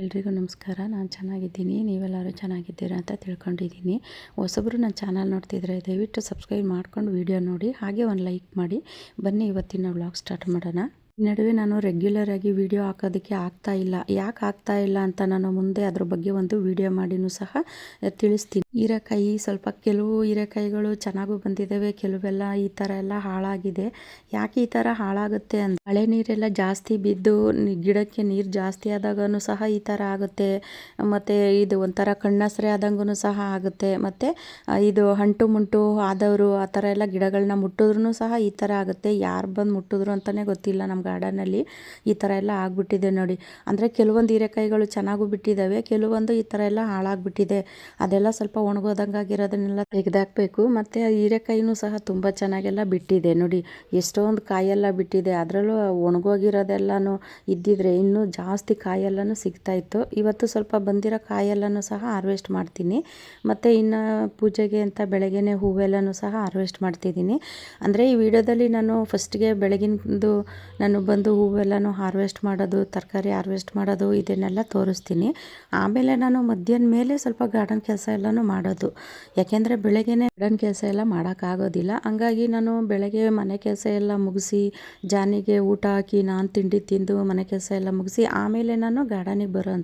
ಎಲ್ರಿಗೂ ನಮಸ್ಕಾರ. ನಾನು ಚೆನ್ನಾಗಿದ್ದೀನಿ. ನೀವೆಲ್ಲರೂ ಚೆನ್ನಾಗಿದ್ದೀರಾ ಅಂತ ತಿಳ್ಕೊಂಡಿದ್ದೀನಿ. ಹೊಸಬ್ರು ನನ್ನ ಚಾನಲ್ ನೋಡ್ತಿದ್ರೆ ದಯವಿಟ್ಟು ಸಬ್ಸ್ಕ್ರೈಬ್ ಮಾಡ್ಕೊಂಡು ವೀಡಿಯೋ ನೋಡಿ. ಹಾಗೆ ಒಂದು ಲೈಕ್ ಮಾಡಿ. ಬನ್ನಿ ಇವತ್ತಿನ ವ್ಲಾಗ್ ಸ್ಟಾರ್ಟ್ ಮಾಡೋಣ. ನಡುವೆ ನಾನು ರೆಗ್ಯುಲರ್ ಆಗಿ ವಿಡಿಯೋ ಹಾಕೋದಕ್ಕೆ ಆಗ್ತಾ ಇಲ್ಲ. ಯಾಕೆ ಆಗ್ತಾ ಇಲ್ಲ ಅಂತ ನಾನು ಮುಂದೆ ಅದ್ರ ಬಗ್ಗೆ ಒಂದು ವಿಡಿಯೋ ಮಾಡಿನೂ ಸಹ ತಿಳಿಸ್ತೀನಿ. ಹೀರೆಕಾಯಿ ಸ್ವಲ್ಪ ಕೆಲವು ಹೀರೆಕಾಯಿಗಳು ಚೆನ್ನಾಗೂ ಬಂದಿದ್ದಾವೆ ಕೆಲವೆಲ್ಲ ಈ ಥರ ಎಲ್ಲ ಹಾಳಾಗಿದೆ. ಯಾಕೆ ಈ ಥರ ಹಾಳಾಗುತ್ತೆ ಅಂತ? ಮಳೆ ನೀರೆಲ್ಲ ಜಾಸ್ತಿ ಬಿದ್ದು ಗಿಡಕ್ಕೆ ನೀರು ಜಾಸ್ತಿ ಆದಾಗೂ ಸಹ ಈ ಥರ ಆಗುತ್ತೆ. ಮತ್ತು ಇದು ಒಂಥರ ಕಣ್ಣಸ್ರೆ ಆದಂಗೂ ಸಹ ಆಗುತ್ತೆ. ಮತ್ತು ಇದು ಅಂಟು ಮುಂಟು ಆದವರು ಆ ಥರ ಎಲ್ಲ ಗಿಡಗಳನ್ನ ಮುಟ್ಟಿದ್ರು ಸಹ ಈ ಥರ ಆಗುತ್ತೆ. ಯಾರು ಬಂದು ಮುಟ್ಟಿದ್ರು ಅಂತಲೇ ಗೊತ್ತಿಲ್ಲ ನಮ್ಮ ಗಾರ್ಡನಲ್ಲಿ ಈ ಥರ ಎಲ್ಲ ಆಗಿಬಿಟ್ಟಿದೆ ನೋಡಿ. ಅಂದರೆ ಕೆಲವೊಂದು ಹೀರೆಕಾಯಿಗಳು ಚೆನ್ನಾಗೂ ಬಿಟ್ಟಿದ್ದಾವೆ, ಕೆಲವೊಂದು ಈ ಥರ ಎಲ್ಲ ಹಾಳಾಗ್ಬಿಟ್ಟಿದೆ. ಅದೆಲ್ಲ ಸ್ವಲ್ಪ ಒಣಗೋದಂಗೆ ಆಗಿರೋದನ್ನೆಲ್ಲ ತೆಗೆದಾಕಬೇಕು. ಮತ್ತು ಹೀರೆಕಾಯಿನೂ ಸಹ ತುಂಬ ಚೆನ್ನಾಗೆಲ್ಲ ಬಿಟ್ಟಿದೆ ನೋಡಿ. ಎಷ್ಟೊಂದು ಕಾಯೆಲ್ಲ ಬಿಟ್ಟಿದೆ. ಅದರಲ್ಲೂ ಒಣಗೋಗಿರೋದೆಲ್ಲನೂ ಇದ್ದಿದ್ರೆ ಇನ್ನೂ ಜಾಸ್ತಿ ಕಾಯೆಲ್ಲನೂ ಸಿಗ್ತಾ ಇತ್ತು. ಇವತ್ತು ಸ್ವಲ್ಪ ಬಂದಿರೋ ಕಾಯೆಲ್ಲನೂ ಸಹ ಹಾರ್ವೆಸ್ಟ್ ಮಾಡ್ತೀನಿ. ಮತ್ತು ಇನ್ನು ಪೂಜೆಗೆ ಅಂತ ಬೆಳಗ್ಗೆನೆ ಹೂವೆಲ್ಲನೂ ಸಹ ಹಾರ್ವೆಸ್ಟ್ ಮಾಡ್ತಿದ್ದೀನಿ. ಅಂದರೆ ಈ ವಿಡಿಯೋದಲ್ಲಿ ನಾನು ಫಸ್ಟ್ಗೆ ಬೆಳಗಿನದು ನಾನು ಬಂದು ಹೂವೆಲ್ಲನೂ ಹಾರ್ವೆಸ್ಟ್ ಮಾಡೋದು, ತರಕಾರಿ ಹಾರ್ವೆಸ್ಟ್ ಮಾಡೋದು, ಇದನ್ನೆಲ್ಲ ತೋರಿಸ್ತೀನಿ. ಆಮೇಲೆ ನಾನು ಮಧ್ಯಾಹ್ನ ಮೇಲೆ ಸ್ವಲ್ಪ ಗಾರ್ಡನ್ ಕೆಲಸ ಎಲ್ಲನೂ ಮಾಡೋದು. ಯಾಕೆಂದರೆ ಬೆಳಗ್ಗೆನೇ ಗಾರ್ಡನ್ ಕೆಲಸ ಎಲ್ಲ ಮಾಡೋಕ್ಕಾಗೋದಿಲ್ಲ. ಹಂಗಾಗಿ ನಾನು ಬೆಳಗ್ಗೆ ಮನೆ ಕೆಲಸ ಎಲ್ಲ ಮುಗಿಸಿ, ಜಾನಿಗೆ ಊಟ ಹಾಕಿ, ನಾನು ತಿಂಡಿ ತಿಂದು ಮನೆ ಕೆಲಸ ಎಲ್ಲ ಮುಗಿಸಿ, ಆಮೇಲೆ ನಾನು ಗಾರ್ಡನಿಗೆ ಬರೋ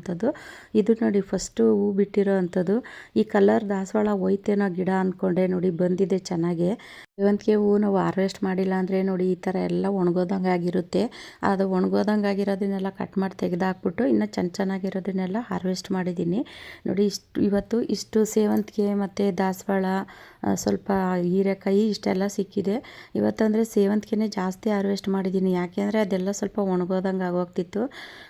ಇದು ನೋಡಿ ಫಸ್ಟು ಹೂ ಬಿಟ್ಟಿರೋ ಅಂಥದ್ದು. ಈ ಕಲರ್ ದಾಸವಾಳ ಹೋಯ್ತೇನೋ ಗಿಡ ಅಂದ್ಕೊಂಡೆ ನೋಡಿ, ಬಂದಿದೆ ಚೆನ್ನಾಗೆ. ಸೇವಂತಿಗೆ ಹೂವು ನಾವು ಹಾರ್ವೆಸ್ಟ್ ಮಾಡಿಲ್ಲ ಅಂದರೆ ನೋಡಿ ಈ ಥರ ಎಲ್ಲ ಒಣಗೋದಂಗೆ ಆಗಿರುತ್ತೆ. ಅದು ಒಣಗೋದಂಗೆ ಆಗಿರೋದನ್ನೆಲ್ಲ ಕಟ್ ಮಾಡಿ ತೆಗೆದಾಕ್ಬಿಟ್ಟು ಇನ್ನು ಚೆನ್ನ ಚೆನ್ನಾಗಿರೋದನ್ನೆಲ್ಲ ಹಾರ್ವೆಸ್ಟ್ ಮಾಡಿದ್ದೀನಿ. ನೋಡಿ ಇಷ್ಟು ಇವತ್ತು ಇಷ್ಟು ಸೇವಂತಿಗೆ ಮತ್ತು ದಾಸವಾಳ ಸ್ವಲ್ಪ ಹೀರೆಕಾಯಿ ಇಷ್ಟೆಲ್ಲ ಸಿಕ್ಕಿದೆ. ಇವತ್ತಂದರೆ ಸೇವಂತಿಗೆನೇ ಜಾಸ್ತಿ ಹಾರ್ವೆಸ್ಟ್ ಮಾಡಿದ್ದೀನಿ. ಯಾಕೆಂದರೆ ಅದೆಲ್ಲ ಸ್ವಲ್ಪ ಒಣಗೋದಂಗೆ ಆಗೋಗ್ತಿತ್ತು.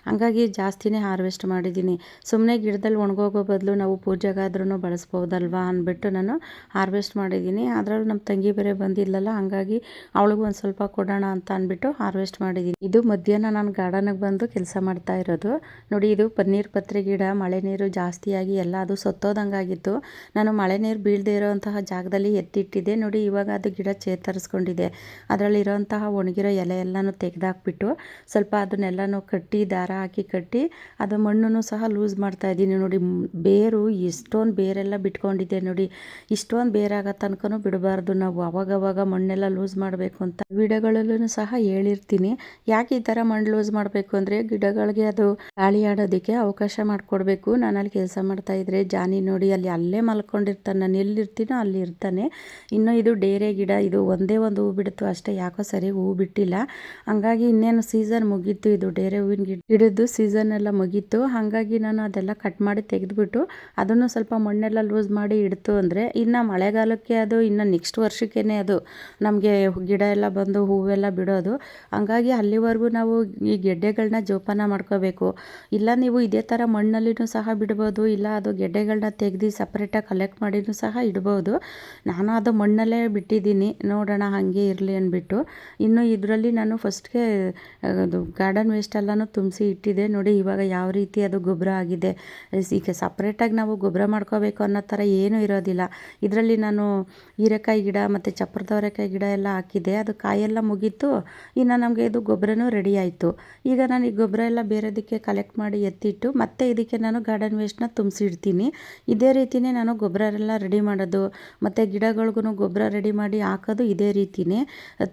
ಹಾಗಾಗಿ ಜಾಸ್ತಿನೇ ಹಾರ್ವೆಸ್ಟ್ ಮಾಡಿದ್ದೀನಿ. ಸುಮ್ಮನೆ ಗಿಡದಲ್ಲಿ ಒಣಗೋಗೋ ಬದಲು ನಾವು ಪೂಜೆಗಾದ್ರೂ ಬಳಸ್ಬೋದಲ್ವಾ ಅಂದ್ಬಿಟ್ಟು ನಾನು ಹಾರ್ವೆಸ್ಟ್ ಮಾಡಿದ್ದೀನಿ. ಅದರಲ್ಲೂ ನಮ್ಮ ತಂಗಿ ಬೇರೆ ಬಂದಿಲ್ಲಲ್ಲ ಹಂಗಾಗಿ ಅವಳಿಗೂ ಒಂದು ಸ್ವಲ್ಪ ಕೊಡೋಣ ಅಂತ ಅಂದ್ಬಿಟ್ಟು ಹಾರ್ವೆಸ್ಟ್ ಮಾಡಿದ್ದೀನಿ. ಇದು ಮಧ್ಯಾಹ್ನ ನಾನು ಗಾರ್ಡನಿಗೆ ಬಂದು ಕೆಲಸ ಮಾಡ್ತಾ ಇರೋದು. ನೋಡಿ, ಇದು ಪನ್ನೀರ್ ಪತ್ರೆ ಗಿಡ, ಮಳೆ ನೀರು ಜಾಸ್ತಿಯಾಗಿ ಎಲ್ಲ ಅದು ಸತ್ತೋದಂಗಾಗಿತ್ತು. ನಾನು ಮಳೆ ನೀರು ಬೀಳದೇ ಇರೋಂತಹ ಜಾಗದಲ್ಲಿ ಎತ್ತಿಟ್ಟಿದ್ದೆ ನೋಡಿ, ಇವಾಗ ಅದು ಗಿಡ ಚೇತರಿಸ್ಕೊಂಡಿದೆ. ಅದರಲ್ಲಿರೋಂತಹ ಒಣಗಿರೋ ಎಲೆ ಎಲ್ಲನೂ ತೆಗೆದಾಕ್ಬಿಟ್ಟು ಸ್ವಲ್ಪ ಅದನ್ನೆಲ್ಲನೂ ಕಟ್ಟಿ, ದಾರ ಹಾಕಿ ಕಟ್ಟಿ, ಅದು ಮಣ್ಣನ್ನು ಸಹ ಲೂಸ್ ಮಾಡ್ತಾ ಇದ್ದೀನಿ. ನೋಡಿ, ಬೇರು ಎಷ್ಟೊಂದು ಬೇರೆಲ್ಲ ಬಿಟ್ಕೊಂಡಿದೆ ನೋಡಿ. ಇಷ್ಟೊಂದು ಬೇರಾಗೋ ತನಕನೂ ಬಿಡಬಾರ್ದು. ನಾವು ಅವಾಗವಾಗ ಮಣ್ಣೆಲ್ಲ ಲೂಸ್ ಮಾಡಬೇಕು ಅಂತ ವಿಡಿಯೋಗಳಲ್ಲೂ ಸಹ ಹೇಳಿರ್ತೀನಿ. ಯಾಕೆ ಈ ಥರ ಮಣ್ಣು ಲೂಸ್ ಮಾಡಬೇಕು ಅಂದರೆ, ಗಿಡಗಳಿಗೆ ಅದು ಗಾಳಿ ಆಡೋದಕ್ಕೆ ಅವಕಾಶ ಮಾಡಿಕೊಡ್ಬೇಕು. ನಾನು ಅಲ್ಲಿ ಕೆಲಸ ಮಾಡ್ತಾ ಇದ್ರೆ ಜಾನಿ ನೋಡಿ, ಅಲ್ಲಿ ಅಲ್ಲೇ ಮಲ್ಕೊಂಡಿರ್ತಾನೆ. ನಾನು ಎಲ್ಲಿರ್ತೀನೋ ಅಲ್ಲಿ ಇರ್ತಾನೆ. ಇನ್ನು ಇದು ಡೇರೆ ಗಿಡ, ಇದು ಒಂದೇ ಒಂದು ಹೂ ಬಿಡ್ತು. ಅಷ್ಟೇ ಯಾಕೋ ಸರಿ ಹೂ ಬಿಟ್ಟಿಲ್ಲ. ಹಂಗಾಗಿ ಇನ್ನೇನು ಸೀಸನ್ ಮುಗೀತು ಇದು ಡೇರೆ ಹೂವಿನ ಗಿಡ ಗಿಡದ್ದು ಸೀಸನ್ ಎಲ್ಲ ಮುಗೀತು. ಹಾಗಾಗಿ ನಾನು ಅದೆಲ್ಲ ಕಟ್ ಮಾಡಿ ತೆಗೆದುಬಿಟ್ಟು ಅದನ್ನು ಸ್ವಲ್ಪ ಮಣ್ಣೆಲ್ಲ ಲೂಸ್ ಮಾಡಿ ಇಡ್ತು ಅಂದರೆ ಇನ್ನು ಮಳೆಗಾಲಕ್ಕೆ ಅದು, ಇನ್ನು ನೆಕ್ಸ್ಟ್ ವರ್ಷಕ್ಕೇ ಅದು ನಮಗೆ ಗಿಡ ಎಲ್ಲ ಬಂದು ಹೂವೆಲ್ಲ ಬಿಡೋದು. ಹಂಗಾಗಿ ಅಲ್ಲಿವರೆಗೂ ನಾವು ಈ ಗೆಡ್ಡೆಗಳನ್ನ ಜೋಪಾನ ಮಾಡ್ಕೋಬೇಕು. ಇಲ್ಲ ನೀವು ಇದೇ ಥರ ಮಣ್ಣಲ್ಲಿನೂ ಸಹ ಬಿಡ್ಬೋದು, ಇಲ್ಲ ಅದು ಗೆಡ್ಡೆಗಳನ್ನ ತೆಗೆದು ಸಪ್ರೇಟಾಗಿ ಕಲೆಕ್ಟ್ ಮಾಡಿನೂ ಸಹ ಇಡ್ಬೋದು. ನಾನು ಅದು ಮಣ್ಣಲ್ಲೇ ಬಿಟ್ಟಿದ್ದೀನಿ. ನೋಡೋಣ ಹಾಗೆ ಇರಲಿ ಅಂದ್ಬಿಟ್ಟು. ಇನ್ನು ಇದರಲ್ಲಿ ನಾನು ಫಸ್ಟ್ಗೆ ಅದು ಗಾರ್ಡನ್ ವೇಸ್ಟ್ ಎಲ್ಲನೂ ತುಂಬಿಸಿ ಇಟ್ಟಿದೆ ನೋಡಿ ಇವಾಗ ಯಾವ ರೀತಿ ಅದು ಗೊಬ್ಬರ ಆಗಿದೆ. ಈಗ ಸಪ್ರೇಟಾಗಿ ನಾವು ಗೊಬ್ಬರ ಮಾಡ್ಕೋಬೇಕು ಅನ್ನೋ ಥರ ಏನೂ ಇರೋದಿಲ್ಲ. ಇದರಲ್ಲಿ ನಾನು ಹೀರೆಕಾಯಿ ಗಿಡ ಮತ್ತು ಚಪ್ಪರದವರೆಕಾಯಿ ಗಿಡ ಎಲ್ಲ ಹಾಕಿದೆ ಅದು ಕಾಯೆಲ್ಲ ಮುಗೀತು. ಇನ್ನು ನಮಗೆ ಇದು ಗೊಬ್ಬರನೂ ರೆಡಿ ಆಯಿತು. ಈಗ ನಾನು ಈ ಗೊಬ್ಬರ ಎಲ್ಲ ಬೇರೆದಕ್ಕೆ ಕಲೆಕ್ಟ್ ಮಾಡಿ ಎತ್ತಿಟ್ಟು ಮತ್ತೆ ಇದಕ್ಕೆ ನಾನು ಗಾರ್ಡನ್ ವೇಸ್ಟ್ನ ತುಂಬಿಸಿಡ್ತೀನಿ. ಇದೇ ರೀತಿಯೇ ನಾನು ಗೊಬ್ಬರ ಎಲ್ಲ ರೆಡಿ ಮಾಡೋದು. ಮತ್ತು ಗಿಡಗಳಿಗೂ ಗೊಬ್ಬರ ರೆಡಿ ಮಾಡಿ ಹಾಕೋದು ಇದೇ ರೀತಿಯೇ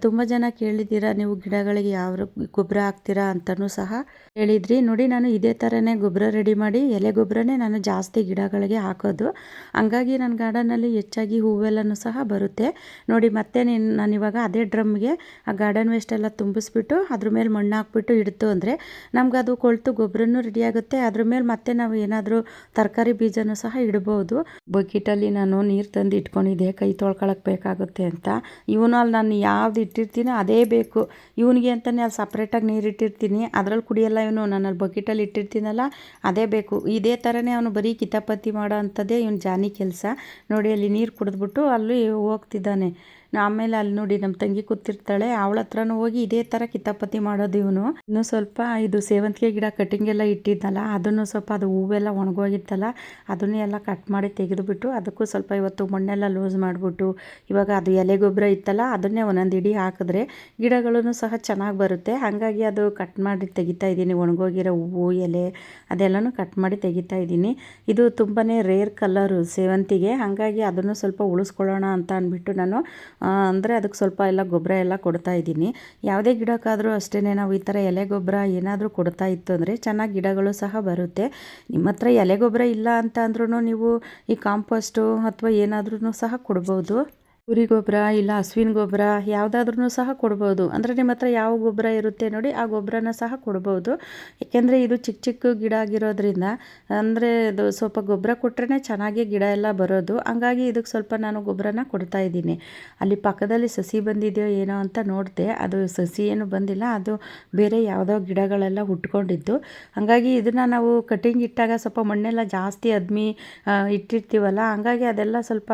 ತುಂಬ ಜನ ಕೇಳಿದ್ದೀರಾ, ನೀವು ಗಿಡಗಳಿಗೆ ಯಾವ ಗೊಬ್ಬರ ಹಾಕ್ತೀರಾ ಅಂತಲೂ ಸಹ ಹೇಳಿದ್ರಿ. ನೋಡಿ, ನಾನು ಇದೇ ಥರನೇ ಗೊಬ್ಬರ ರೆಡಿ ಮಾಡಿ, ಎಲೆ ಗೊಬ್ಬರನೇ ನಾನು ಜಾಸ್ತಿ ಗಿಡಗಳಿಗೆ ಹಾಕೋದು. ಹಂಗಾಗಿ ನನ್ನ ಗಾರ್ಡನಲ್ಲಿ ಹೆಚ್ಚಾಗಿ ಹೂವೆಲ್ಲನೂ ಸಹ ಬರುತ್ತೆ. ನೋಡಿ, ಮತ್ತೆ ನೀನು ಇವಾಗ ಅದೇ ಡ್ರಮ್ಗೆ ಆ ಗಾರ್ಡನ್ ವೇಸ್ಟ್ ಎಲ್ಲ ತುಂಬಿಸ್ಬಿಟ್ಟು, ಅದ್ರ ಮೇಲೆ ಮಣ್ಣು ಹಾಕ್ಬಿಟ್ಟು ಇಡ್ತು ಅಂದರೆ ನಮ್ಗೆ ಅದು ಕೊಳ್ತು ಗೊಬ್ಬರನೂ ರೆಡಿ ಆಗುತ್ತೆ. ಅದ್ರ ಮೇಲೆ ಮತ್ತೆ ನಾವು ಏನಾದರೂ ತರಕಾರಿ ಬೀಜನೂ ಸಹ ಇಡ್ಬೋದು. ಬಕೆಟಲ್ಲಿ ನಾನು ನೀರು ತಂದು ಇಟ್ಕೊಂಡಿದ್ದೆ ಕೈ ತೊಳ್ಕೊಳಕ್ಕೆ ಬೇಕಾಗುತ್ತೆ ಅಂತ. ಇವನು ಅಲ್ಲಿ ನಾನು ಯಾವ್ದು ಇಟ್ಟಿರ್ತೀನೋ ಅದೇ ಬೇಕು. ಇವನಿಗೆ ಅಂತಲೇ ಅಲ್ಲಿ ಸಪ್ರೇಟಾಗಿ ನೀರು ಇಟ್ಟಿರ್ತೀನಿ. ಅದ್ರಲ್ಲಿ ಕುಡಿಯಲ್ಲ ಇವನು. ನಾನು ಅಲ್ಲಿ ಬಕೆಟಲ್ಲಿ ಇಟ್ಟಿರ್ತೀನಲ್ಲ, ಅದೇ ಬೇಕು. ಇದೇ ಥರನೇ ಅವನು ಬರೀ ಕಿತಾಪತಿ ಮಾಡೋ ಅಂಥದ್ದೇ ಇವನು ಜಾನಿ ಕೆಲಸ. ನೋಡಿ ಅಲ್ಲಿ ನೀರು ಕುಡಿದ್ಬಿಟ್ಟು ಅಲ್ಲಿ ಹೋಗ್ತಿದ್ದಾನೆ. ಆಮೇಲೆ ಅಲ್ಲಿ ನೋಡಿ ನಮ್ಮ ತಂಗಿ ಕೂತಿರ್ತಾಳೆ. ಅವಳ ಹತ್ರನೂ ಹೋಗಿ ಇದೇ ಥರ ಕಿತಾಪತಿ ಮಾಡೋದು ಇವನು. ಇನ್ನೂ ಸ್ವಲ್ಪ ಇದು ಸೇವಂತಿಗೆ ಗಿಡ ಕಟಿಂಗ್ ಎಲ್ಲ ಇಟ್ಟಿದ್ದಲ್ಲ ಅದನ್ನು ಸ್ವಲ್ಪ ಅದು ಹೂವೆಲ್ಲ ಒಣಗೋಗಿತ್ತಲ್ಲ, ಅದನ್ನೇ ಎಲ್ಲ ಕಟ್ ಮಾಡಿ ತೆಗೆದುಬಿಟ್ಟು ಅದಕ್ಕೂ ಸ್ವಲ್ಪ ಇವತ್ತು ಮಣ್ಣೆಲ್ಲ ಲೂಸ್ ಮಾಡಿಬಿಟ್ಟು, ಇವಾಗ ಅದು ಎಲೆ ಗೊಬ್ಬರ ಇತ್ತಲ್ಲ, ಅದನ್ನೇ ಒಂದೊಂದು ಇಡಿ ಹಾಕಿದ್ರೆ ಗಿಡಗಳನ್ನು ಸಹ ಚೆನ್ನಾಗಿ ಬರುತ್ತೆ. ಹಾಗಾಗಿ ಅದು ಕಟ್ ಮಾಡಿ ತೆಗಿತಾ ಇದ್ದೀನಿ. ಒಣಗೋಗಿರೋ ಹೂವು, ಎಲೆ ಅದೆಲ್ಲನೂ ಕಟ್ ಮಾಡಿ ತೆಗಿತಾ ಇದ್ದೀನಿ. ಇದು ತುಂಬಾ ರೇರ್ ಕಲರು ಸೇವಂತಿಗೆ. ಹಾಗಾಗಿ ಅದನ್ನು ಸ್ವಲ್ಪ ಉಳಿಸ್ಕೊಳ್ಳೋಣ ಅಂತ ಅಂದ್ಬಿಟ್ಟು ನಾನು ಅಂದರೆ ಅದಕ್ಕೆ ಸ್ವಲ್ಪ ಎಲ್ಲ ಗೊಬ್ಬರ ಎಲ್ಲ ಕೊಡ್ತಾ ಇದ್ದೀನಿ. ಯಾವುದೇ ಗಿಡಕ್ಕಾದರೂ ಅಷ್ಟೇ ನಾವು ಈ ಥರ ಎಲೆ ಗೊಬ್ಬರ ಏನಾದರೂ ಕೊಡ್ತಾ ಇತ್ತು ಅಂದರೆ ಚೆನ್ನಾಗಿ ಗಿಡಗಳು ಸಹ ಬರುತ್ತೆ. ನಿಮ್ಮ ಹತ್ರ ಎಲೆ ಗೊಬ್ಬರ ಇಲ್ಲ ಅಂತ ಅಂದ್ರೂ ನೀವು ಈ ಕಾಂಪೋಸ್ಟು ಅಥವಾ ಏನಾದ್ರೂ ಸಹ ಕೊಡ್ಬೋದು. ಕುರಿ ಗೊಬ್ಬರ ಇಲ್ಲ ಹಸುವಿನ ಗೊಬ್ಬರ ಯಾವುದಾದ್ರೂ ಸಹ ಕೊಡ್ಬೋದು. ಅಂದರೆ ನಿಮ್ಮ ಹತ್ರ ಯಾವ ಗೊಬ್ಬರ ಇರುತ್ತೆ ನೋಡಿ ಆ ಗೊಬ್ಬರನ ಸಹ ಕೊಡ್ಬೋದು. ಏಕೆಂದರೆ ಇದು ಚಿಕ್ಕ ಚಿಕ್ಕ ಗಿಡ ಆಗಿರೋದ್ರಿಂದ, ಅಂದರೆ ಅದು ಸ್ವಲ್ಪ ಗೊಬ್ಬರ ಕೊಟ್ರೇ ಚೆನ್ನಾಗಿ ಗಿಡ ಎಲ್ಲ ಬರೋದು. ಹಂಗಾಗಿ ಇದಕ್ಕೆ ಸ್ವಲ್ಪ ನಾನು ಗೊಬ್ಬರನ ಕೊಡ್ತಾ ಇದ್ದೀನಿ. ಅಲ್ಲಿ ಪಕ್ಕದಲ್ಲಿ ಸಸಿ ಬಂದಿದೆಯೋ ಏನೋ ಅಂತ ನೋಡಿದೆ. ಅದು ಸಸಿ ಏನು ಬಂದಿಲ್ಲ, ಅದು ಬೇರೆ ಯಾವುದೋ ಗಿಡಗಳೆಲ್ಲ ಹುಟ್ಕೊಂಡಿದ್ದು. ಹಾಗಾಗಿ ಇದನ್ನು ನಾವು ಕಟಿಂಗ್ ಇಟ್ಟಾಗ ಸ್ವಲ್ಪ ಮಣ್ಣೆಲ್ಲ ಜಾಸ್ತಿ ಅದ್ಮಿ ಇಟ್ಟಿರ್ತೀವಲ್ಲ, ಹಂಗಾಗಿ ಅದೆಲ್ಲ ಸ್ವಲ್ಪ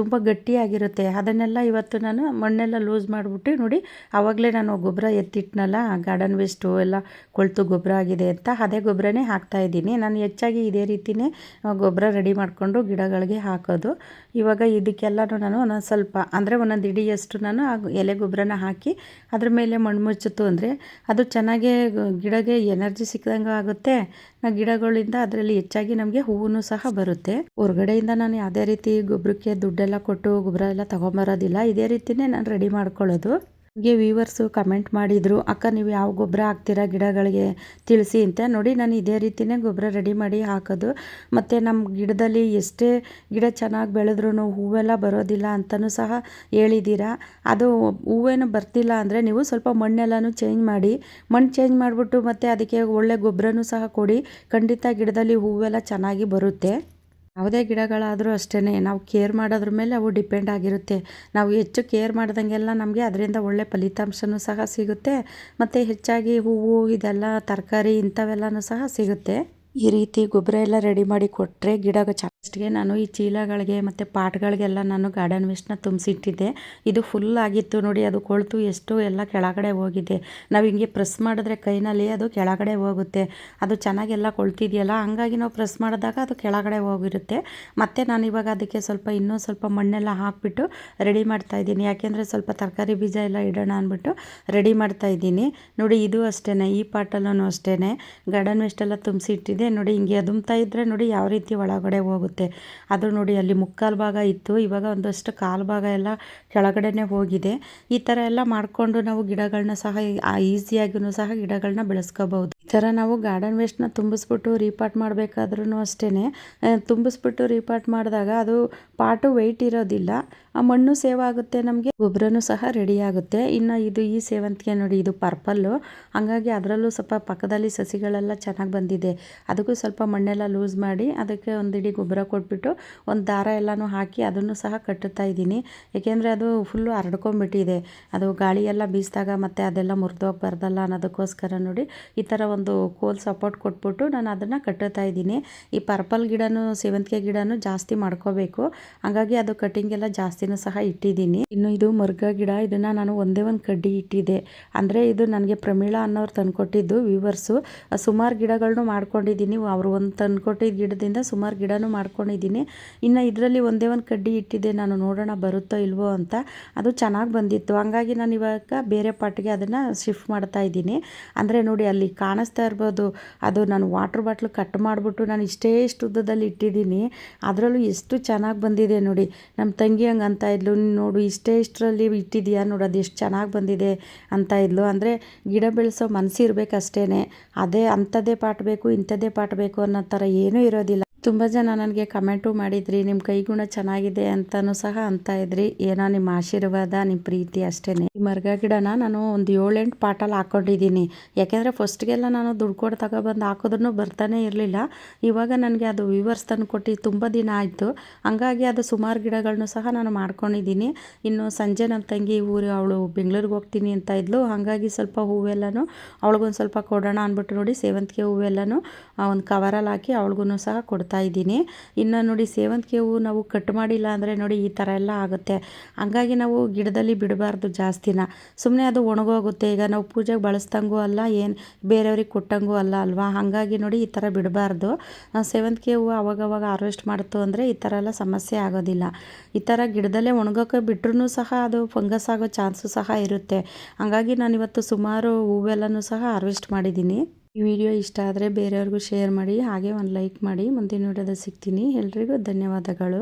ತುಂಬ ಗಟ್ಟಿಯಾಗಿರುತ್ತೆ. ಅದನ್ನೆಲ್ಲ ಇವತ್ತು ನಾನು ಮಣ್ಣೆಲ್ಲ ಲೂಸ್ ಮಾಡಿಬಿಟ್ಟು ನೋಡಿ ಆವಾಗಲೇ ನಾನು ಗೊಬ್ಬರ ಎತ್ತಿಟ್ನಲ್ಲ ಗಾರ್ಡನ್ ವೇಸ್ಟು ಎಲ್ಲ ಕೊಳ್ತು ಗೊಬ್ಬರ ಆಗಿದೆ ಅಂತ, ಅದೇ ಗೊಬ್ಬರನೇ ಹಾಕ್ತಾಯಿದ್ದೀನಿ ನಾನು ಹೆಚ್ಚಾಗಿ ಇದೇ ರೀತಿಯೇ ಗೊಬ್ಬರ ರೆಡಿ ಮಾಡಿಕೊಂಡು ಗಿಡಗಳಿಗೆ ಹಾಕೋದು. ಇವಾಗ ಇದಕ್ಕೆಲ್ಲನೂ ನಾನು ಒಂದೊಂದು ಸ್ವಲ್ಪ, ಅಂದರೆ ಒಂದೊಂದು ಇಡಿಯಷ್ಟು ನಾನು ಎಲೆ ಗೊಬ್ಬರನ ಹಾಕಿ, ಅದ್ರ ಮೇಲೆ ಮಣ್ಣು ಮುಚ್ಚಿತು ಅಂದರೆ, ಅದು ಚೆನ್ನಾಗೇ ಗಿಡಗೆ ಎನರ್ಜಿ ಸಿಕ್ಕಿದಂಗೆ ಆಗುತ್ತೆ. ಗಿಡಗಳಿಂದ ಅದರಲ್ಲಿ ಹೆಚ್ಚಾಗಿ ನಮಗೆ ಹೂವು ಸಹ ಬರುತ್ತೆ. ಹೊರಗಡೆಯಿಂದ ನಾನು ಯಾವುದೇ ರೀತಿ ಗೊಬ್ಬರಕ್ಕೆ ದುಡ್ಡೆಲ್ಲ ಕೊಟ್ಟು ಗೊಬ್ಬರ ಎಲ್ಲ ತೊಗೊಂಬರೋದಿಲ್ಲ. ಇದೇ ರೀತಿಯೇ ನಾನು ರೆಡಿ ಮಾಡ್ಕೊಳ್ಳೋದು. ನಿಮಗೆ ವ್ಯೂವರ್ಸು ಕಮೆಂಟ್ ಮಾಡಿದರು, ಅಕ್ಕ, ನೀವು ಯಾವ ಗೊಬ್ಬರ ಹಾಕ್ತೀರಾ ಗಿಡಗಳಿಗೆ? ತಿಳಿಸಿ, ಅಂತ ನೋಡಿ ನಾನು ಇದೇ ರೀತಿಯೇ ಗೊಬ್ಬರ ರೆಡಿ ಮಾಡಿ ಹಾಕೋದು. ಮತ್ತು ನಮ್ಮ ಗಿಡದಲ್ಲಿ ಎಷ್ಟೇ ಗಿಡ ಚೆನ್ನಾಗಿ ಬೆಳೆದ್ರೂ ಹೂವೆಲ್ಲ ಬರೋದಿಲ್ಲ ಅಂತಲೂ ಸಹ ಹೇಳಿದ್ದೀರಾ ಅದು ಹೂವೇನು ಬರ್ತಿಲ್ಲ ಅಂದರೆ ನೀವು ಸ್ವಲ್ಪ ಮಣ್ಣೆಲ್ಲನೂ ಚೇಂಜ್ ಮಾಡಿ, ಮಣ್ಣು ಚೇಂಜ್ ಮಾಡಿಬಿಟ್ಟು ಮತ್ತು ಅದಕ್ಕೆ ಒಳ್ಳೆ ಗೊಬ್ಬರನೂ ಸಹ ಕೊಡಿ. ಖಂಡಿತ ಗಿಡದಲ್ಲಿ ಹೂವೆಲ್ಲ ಚೆನ್ನಾಗಿ ಬರುತ್ತೆ. ಯಾವುದೇ ಗಿಡಗಳಾದರೂ ಅಷ್ಟೇ ನಾವು ಕೇರ್ ಮಾಡೋದ್ರ ಮೇಲೆ ಅವು ಡಿಪೆಂಡ್ ಆಗಿರುತ್ತೆ. ನಾವು ಹೆಚ್ಚು ಕೇರ್ ಮಾಡ್ದಂಗೆಲ್ಲ ನಮಗೆ ಅದರಿಂದ ಒಳ್ಳೆ ಫಲಿತಾಂಶನೂ ಸಹ ಸಿಗುತ್ತೆ. ಮತ್ತು ಹೆಚ್ಚಾಗಿ ಹೂವು, ಇದೆಲ್ಲ ತರಕಾರಿ ಇಂಥವೆಲ್ಲನೂ ಸಹ ಸಿಗುತ್ತೆ. ಈ ರೀತಿ ಗೊಬ್ಬರ ಎಲ್ಲ ರೆಡಿ ಮಾಡಿ ಕೊಟ್ಟರೆ ಗಿಡ ಚಾಸ್ಟ್ಗೆ ನಾನು ಈ ಚೀಲಗಳಿಗೆ ಮತ್ತು ಪಾಟ್ಗಳಿಗೆಲ್ಲ ನಾನು ಗಾರ್ಡನ್ ವೇಸ್ಟ್ನ ತುಂಬಿಸಿಟ್ಟಿದ್ದೆ. ಇದು ಫುಲ್ ಆಗಿತ್ತು ನೋಡಿ, ಅದು ಕೊಳ್ತು ಎಷ್ಟು ಎಲ್ಲ ಕೆಳಗಡೆ ಹೋಗಿದೆ. ನಾವು ಹಿಂಗೆ ಪ್ರೆಸ್ ಮಾಡಿದ್ರೆ ಕೈನಲ್ಲಿ ಅದು ಕೆಳಗಡೆ ಹೋಗುತ್ತೆ. ಅದು ಚೆನ್ನಾಗೆಲ್ಲ ಕೊಳ್ತಿದೆಯಲ್ಲ, ಹಂಗಾಗಿ ನಾವು ಪ್ರೆಸ್ ಮಾಡಿದಾಗ ಅದು ಕೆಳಗಡೆ ಹೋಗಿರುತ್ತೆ. ಮತ್ತು ನಾನು ಇವಾಗ ಅದಕ್ಕೆ ಸ್ವಲ್ಪ ಇನ್ನೂ ಸ್ವಲ್ಪ ಮಣ್ಣೆಲ್ಲ ಹಾಕಿಬಿಟ್ಟು ರೆಡಿ ಮಾಡ್ತಾ ಇದ್ದೀನಿ. ಯಾಕೆಂದರೆ ಸ್ವಲ್ಪ ತರಕಾರಿ ಬೀಜ ಎಲ್ಲ ಇಡೋಣ ಅಂದ್ಬಿಟ್ಟು ರೆಡಿ ಮಾಡ್ತಾ ಇದ್ದೀನಿ. ನೋಡಿ, ಇದು ಅಷ್ಟೇ ಈ ಪಾಟಲ್ಲೂ ಅಷ್ಟೇ ಗಾರ್ಡನ್ ವೇಸ್ಟೆಲ್ಲ ತುಂಬಿಸಿಟ್ಟಿದೆ ನೋಡಿ, ಹಿಂಗೆ ಅದುಮ್ತಾ ಇದ್ದರೆ ನೋಡಿ ಯಾವ ರೀತಿ ಒಳಗಡೆ ಹೋಗುತ್ತೆ. ಅದು ನೋಡಿ ಅಲ್ಲಿ ಮುಕ್ಕಾಲು ಭಾಗ ಇತ್ತು. ಇವಾಗ ಒಂದಷ್ಟು ಕಾಲು ಭಾಗ ಎಲ್ಲ ಕೆಳಗಡೆನೇ ಹೋಗಿದೆ. ಈ ಥರ ಎಲ್ಲ ಮಾಡಿಕೊಂಡು ನಾವು ಗಿಡಗಳನ್ನ ಸಹ ಈಸಿಯಾಗಿಯೂ ಸಹ ಗಿಡಗಳನ್ನ ಬೆಳೆಸ್ಕೋಬಹುದು. ಥರ ನಾವು ಗಾರ್ಡನ್ ವೇಸ್ಟ್ನ ತುಂಬಿಸ್ಬಿಟ್ಟು ರೀಪಾಟ್ ಮಾಡಬೇಕಾದ್ರೂ ಅಷ್ಟೇ ತುಂಬಿಸ್ಬಿಟ್ಟು ರೀಪಾಟ್ ಮಾಡಿದಾಗ ಅದು ಪಾಟು ವೆಯ್ಟ್ ಇರೋದಿಲ್ಲ. ಆ ಮಣ್ಣು ಸೇವ್ ಆಗುತ್ತೆ ನಮಗೆ. ಗೊಬ್ಬರನೂ ಸಹ ರೆಡಿ ಆಗುತ್ತೆ. ಇನ್ನು ಇದು ಈ ಸೇವಂತಿಗೆ ನೋಡಿ, ಇದು ಪರ್ಪಲ್ಲು ಹಾಗಾಗಿ ಅದರಲ್ಲೂ ಸ್ವಲ್ಪ ಪಕ್ಕದಲ್ಲಿ ಸಸಿಗಳೆಲ್ಲ ಚೆನ್ನಾಗಿ ಬಂದಿದೆ. ಅದಕ್ಕೂ ಸ್ವಲ್ಪ ಮಣ್ಣೆಲ್ಲ ಲೂಸ್ ಮಾಡಿ ಅದಕ್ಕೆ ಒಂದಿಡಿ ಗೊಬ್ಬರ ಕೊಟ್ಬಿಟ್ಟು ಒಂದು ದಾರ ಎಲ್ಲನೂ ಹಾಕಿ ಅದನ್ನು ಸಹ ಕಟ್ಟುತ್ತಾ ಇದ್ದೀನಿ. ಏಕೆಂದರೆ ಅದು ಫುಲ್ಲು ಹರಡ್ಕೊಂಡ್ಬಿಟ್ಟಿದೆ. ಅದು ಗಾಳಿಯೆಲ್ಲ ಬೀಸಿದಾಗ ಮತ್ತು ಅದೆಲ್ಲ ಮುರಿದೋಗ್ಬಾರ್ದಲ್ಲ ಅನ್ನೋದಕ್ಕೋಸ್ಕರ ನೋಡಿ ಈ ಥರ ಒಂದು ಕೋಲ್ ಸಪೋರ್ಟ್ ಕೊಟ್ಬಿಟ್ಟು ನಾನು ಅದನ್ನು ಕಟ್ಟುತ್ತಾ ಇದ್ದೀನಿ. ಈ ಪರ್ಪಲ್ ಗಿಡನೂ ಸೇವಂತಿಗೆ ಗಿಡನೂ ಜಾಸ್ತಿ ಮಾಡ್ಕೋಬೇಕು. ಹಾಗಾಗಿ ಅದು ಕಟಿಂಗ್ ಎಲ್ಲ ಜಾಸ್ತಿನೂ ಸಹ ಇಟ್ಟಿದ್ದೀನಿ. ಇನ್ನು ಇದು ಮರ್ಗ ಗಿಡ, ಇದನ್ನು ನಾನು ಒಂದೇ ಒಂದು ಕಡ್ಡಿ ಇಟ್ಟಿದ್ದೆ. ಅಂದರೆ ಇದು ನನಗೆ ಪ್ರಮೀಳಾ ಅನ್ನೋರು ತಂದುಕೊಟ್ಟಿದ್ದು ವ್ಯೂವರ್ಸು ಸುಮಾರು ಗಿಡಗಳನ್ನು ಮಾಡ್ಕೊಂಡಿದ್ದೀನಿ. ಅವರು ಒಂದು ತಂದುಕೊಟ್ಟಿದ್ದ ಗಿಡದಿಂದ ಸುಮಾರು ಗಿಡನೂ ಮಾಡ್ಕೊಂಡಿದ್ದೀನಿ. ಇನ್ನು ಇದರಲ್ಲಿ ಒಂದೇ ಒಂದು ಕಡ್ಡಿ ಇಟ್ಟಿದ್ದೆ. ನಾನು ನೋಡೋಣ ಬರುತ್ತೋ ಇಲ್ವೋ ಅಂತ. ಅದು ಚೆನ್ನಾಗಿ ಬಂದಿತ್ತು. ಹಂಗಾಗಿ ನಾನು ಇವಾಗ ಬೇರೆ ಪಾಟ್ಗೆ ಅದನ್ನು ಶಿಫ್ಟ್ ಮಾಡ್ತಾ ಇದ್ದೀನಿ. ಅಂದರೆ ನೋಡಿ ಅಲ್ಲಿ ಕಾಣಿಸ್ತಾ ಇರ್ಬೋದು. ಅದು ನಾನು ವಾಟ್ರ್ ಬಾಟ್ಲು ಕಟ್ ಮಾಡಿಬಿಟ್ಟು ನಾನು ಇಷ್ಟೇ ಇಷ್ಟು ಉದ್ದದಲ್ಲಿ ಇಟ್ಟಿದ್ದೀನಿ. ಅದರಲ್ಲೂ ಎಷ್ಟು ಚೆನ್ನಾಗಿ ಬಂದಿದೆ ನೋಡಿ. ನಮ್ಮ ತಂಗಿ ಹಂಗೆ ಅಂತ ಇದ್ಲು, ನೋಡು, ಇಷ್ಟೇ ಇಷ್ಟರಲ್ಲಿ ಇಟ್ಟಿದೆಯಾ ನೋಡು, ಅದು ಎಷ್ಟು ಚೆನ್ನಾಗಿ ಬಂದಿದೆ ಅಂತ ಇದ್ಲು. ಅಂದರೆ ಗಿಡ ಬೆಳೆಸೋ ಮನಸ್ಸು ಇರಬೇಕಷ್ಟೇ ಅದೇ ಅಂಥದ್ದೇ ಪಾಟ್ ಬೇಕು, ಇಂಥದ್ದೇ ಪಾಟ್ ಬೇಕು ಅನ್ನೋ ಥರ ಏನೂ ಇರೋದಿಲ್ಲ. ತುಂಬ ಜನ ನನಗೆ ಕಮೆಂಟು ಮಾಡಿದ್ರಿ ನಿಮ್ಮ ಕೈಗುಣ ಚೆನ್ನಾಗಿದೆ ಅಂತಲೂ ಸಹ ಅಂತ ಇದ್ರಿ. ಏನೋ ನಿಮ್ಮ ಆಶೀರ್ವಾದ, ನಿಮ್ಮ ಪ್ರೀತಿ ಅಷ್ಟೇ ಈ ಮರ್ಗ ಗಿಡನ ನಾನು ಒಂದು ಏಳೆಂಟು ಪಾಟಲ್ಲಿ ಹಾಕ್ಕೊಂಡಿದ್ದೀನಿ ಯಾಕೆಂದರೆ ಫಸ್ಟ್ಗೆಲ್ಲ ನಾನು ದುಡ್ಡು ಕೊಟ್ಟು ತಗೊಬಂದು ಹಾಕೋದ್ರೂ ಬರ್ತಾನೆ ಇರಲಿಲ್ಲ. ಇವಾಗ ನನಗೆ ಅದು ವಿವರ್ಸ್ ತಂದು ಕೊಟ್ಟು ತುಂಬ ದಿನ ಆಯಿತು. ಹಂಗಾಗಿ ಅದು ಸುಮಾರು ಗಿಡಗಳನ್ನೂ ಸಹ ನಾನು ಮಾಡ್ಕೊಂಡಿದ್ದೀನಿ. ಇನ್ನು ಸಂಜೆ ನಮ್ಮ ತಂಗಿ ಊರು, ಅವಳು ಬೆಂಗಳೂರಿಗೆ ಹೋಗ್ತೀನಿ ಅಂತ ಇದ್ಲು. ಹಾಗಾಗಿ ಸ್ವಲ್ಪ ಹೂವೆಲ್ಲನೂ ಅವಳಿಗೊಂದು ಸ್ವಲ್ಪ ಕೊಡೋಣ ಅಂದ್ಬಿಟ್ಟು ನೋಡಿ, ಸೇವಂತಿಗೆ ಹೂವೆಲ್ಲನೂ ಒಂದು ಕವರಲ್ಲಿ ಹಾಕಿ ಅವಳಿಗೂ ಸಹ ಕೊಡ್ತಾ ಮಾಡ್ತಾ ಇದ್ದೀನಿ. ಇನ್ನು ನೋಡಿ ಸೇವಂತಿಗೆ ಹೂವು ನಾವು ಕಟ್ ಮಾಡಿಲ್ಲ ಅಂದರೆ ನೋಡಿ ಈ ಥರ ಎಲ್ಲ ಆಗುತ್ತೆ. ಹಂಗಾಗಿ ನಾವು ಗಿಡದಲ್ಲಿ ಬಿಡಬಾರ್ದು ಜಾಸ್ತಿನ. ಸುಮ್ಮನೆ ಅದು ಒಣಗೋಗುತ್ತೆ. ಈಗ ನಾವು ಪೂಜೆಗೆ ಬಳಸ್ದಂಗೂ ಅಲ್ಲ, ಏನು ಬೇರೆಯವ್ರಿಗೆ ಕೊಟ್ಟಂಗೂ ಅಲ್ಲ ಅಲ್ವಾ? ಹಾಗಾಗಿ ನೋಡಿ ಈ ಥರ ಬಿಡಬಾರ್ದು. ಸೇವಂತಿಗೆ ಹೂವು ಅವಾಗವಾಗ ಹಾರ್ವೆಸ್ಟ್ ಮಾಡ್ತು ಅಂದರೆ ಈ ಥರ ಎಲ್ಲ ಸಮಸ್ಯೆ ಆಗೋದಿಲ್ಲ. ಈ ಥರ ಗಿಡದಲ್ಲೇ ಒಣಗೋಕೆ ಬಿಟ್ರೂ ಸಹ ಅದು ಫಂಗಸ್ ಆಗೋ ಚಾನ್ಸು ಸಹ ಇರುತ್ತೆ. ಹಾಗಾಗಿ ನಾನಿವತ್ತು ಸುಮಾರು ಹೂವೆಲ್ಲನೂ ಸಹ ಹಾರ್ವೆಸ್ಟ್ ಮಾಡಿದ್ದೀನಿ. ಈ ವಿಡಿಯೋ ಇಷ್ಟ ಆದರೆ ಬೇರೆಯವ್ರಿಗೂ ಶೇರ್ ಮಾಡಿ, ಹಾಗೆ ಒಂದು ಲೈಕ್ ಮಾಡಿ. ಮುಂದಿನ ವಿಡಿಯೋದಲ್ಲಿ ಸಿಗ್ತೀನಿ. ಎಲ್ರಿಗೂ ಧನ್ಯವಾದಗಳು.